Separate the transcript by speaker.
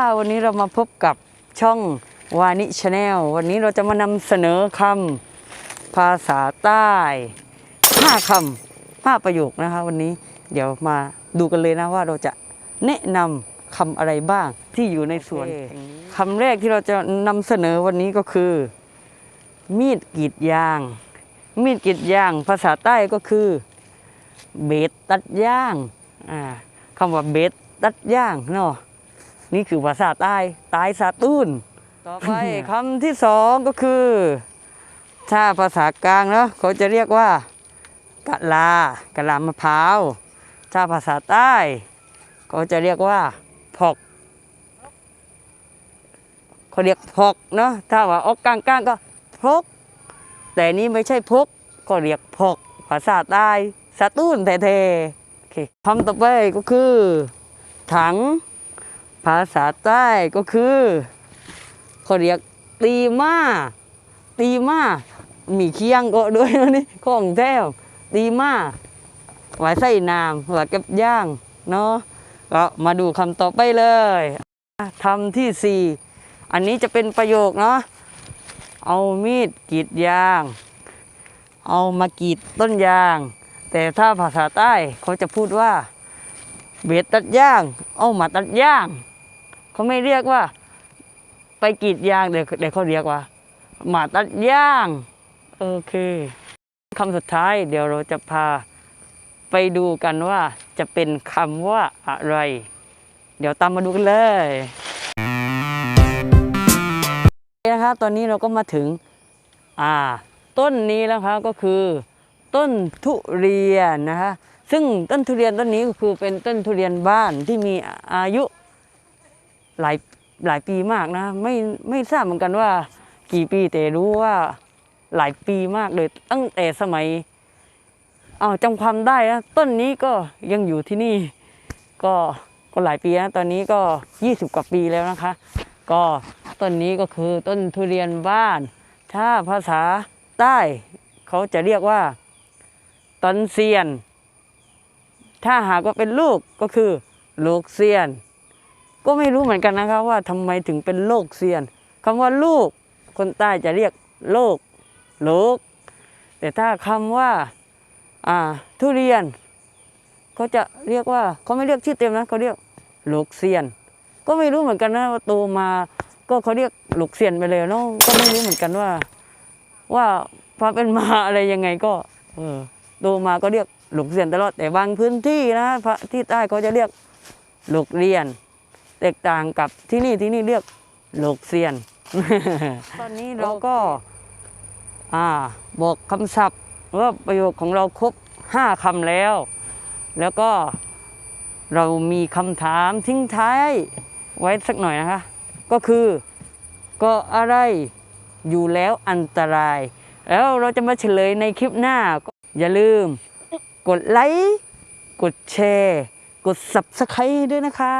Speaker 1: ค่ะวันนี้เรามาพบกับช่องวานิชาแนลวันนี้เราจะมานำเสนอคำภาษาใต้ห้าคำห้าประโยคนะคะ วันนี้เดี๋ยวมาดูกันเลยนะว่าเราจะแนะนำคำอะไรบ้างที่อยู่ในส่วนคำแรกที่เราจะนำเสนอวันนี้ก็คือ มีดกรีดยาง มีดกรีดยาง ภาษาใต้ก็คือ เบสตัดย่างอ่าคำว่าเบสตัดย่างเนาะ นี่คือภาษาใต้ตายสาตูนต่อไปคำที่สองก็คือ ถ้าภาษากลางเนาะเขาจะเรียกว่ากะลากะลามะพร้าว ถ้าภาษาใต้เขาจะเรียกว่าพอกเขาเรียกพอกเนาะถ้าว่าออกกลางๆก็พก แต่นี่ไม่ใช่พกก็เรียกพอกภาษาใต้สาตูนแท้ๆโอเคคำต่อไปก็คือ ถัง ภาษาใต้ก็คือเขาเรียกตีมาตีมามีเคียงก็ด้วยนะนี่ของแท้ตีมาไว้ใส่น้ำไว้เก็บย่างเนาะก็มาดูคำต่อไปเลยทำที่สี่อันนี้จะเป็นประโยคเนาะเอามีดกรีดยาง เอามากรีดต้นยาง แต่ถ้าภาษาใต้เขาจะพูดว่า เบ็ดตัดย่าง เอามาตัดย่าง เขาไม่เรียกว่า ไปกรีดยางเดี๋ยวเดี๋ยวเขาเรียกว่า หมาตัดย่างโอเคคำสุดท้ายเดี๋ยวเราจะพาไปดูกันว่าจะเป็นคำว่าอะไร เดี๋ยวตามมาดูกันเลยนะครับตอนนี้เราก็มาถึงอ่าต้นนี้แล้วครับก็คือ ต้นทุเรียนนะคะซึ่งต้นทุเรียนต้นนี้ก็คือเป็นต้นทุเรียนบ้านที่มีอายุ หลายหลายปีมากนะ ไม่ไม่ทราบเหมือนกันว่า กี่ปีแต่รู้ว่าหลายปีมากเลย ตั้งแต่สมัยอ้าวจำความได้นะต้นนี้ก็ยังอยู่ที่นี่ ก็ก็หลายปีนะตอนนี้ก็ 20 กว่าปีแล้วนะคะ ก็ต้นนี้ก็คือต้นทุเรียนบ้าน ถ้าภาษาใต้เขาจะเรียกว่าต้นเซียน ถ้าหากว่าเป็นลูกก็คือลูกเซียน ก็ไม่รู้เหมือนกันนะครับว่าทำไมถึงเป็นโลกเซียนคำว่าลูกคนใต้จะเรียกโลกลูกแต่ถ้าคำว่าอ่าทุเรียนเขาจะเรียกว่าเขาไม่เรียกชื่อเต็มนะเขาเรียกลูกเซียน ก็ไม่รู้เหมือนกันนะว่าโตมาก็เขาเรียกลูกเซียนไปเลยเนาะก็ไม่รู้เหมือนกันว่า ว่าความเป็นมาอะไรยังไงก็เออโตมาก็เรียกหลกเรียนตลอดแต่บางพื้นที่นะที่ใต้เขาจะเรียกหลกเรียน แตกต่างกับที่นี่ที่นี่เรียกหลูกเซียน ตอนนี้เราก็อ่าบอกคำศัพท์ว่าประโยคของเราครบห้าคำแล้ว แล้วก็เรามีคำถามทิ้งท้ายไว้สักหน่อยนะคะ ก็คือก็อะไรอยู่แล้วอันตราย แล้วเราจะมาเฉลยในคลิปหน้าก็อย่าลืม กดไลค์ กดแชร์ กด subscribe ด้วยนะคะ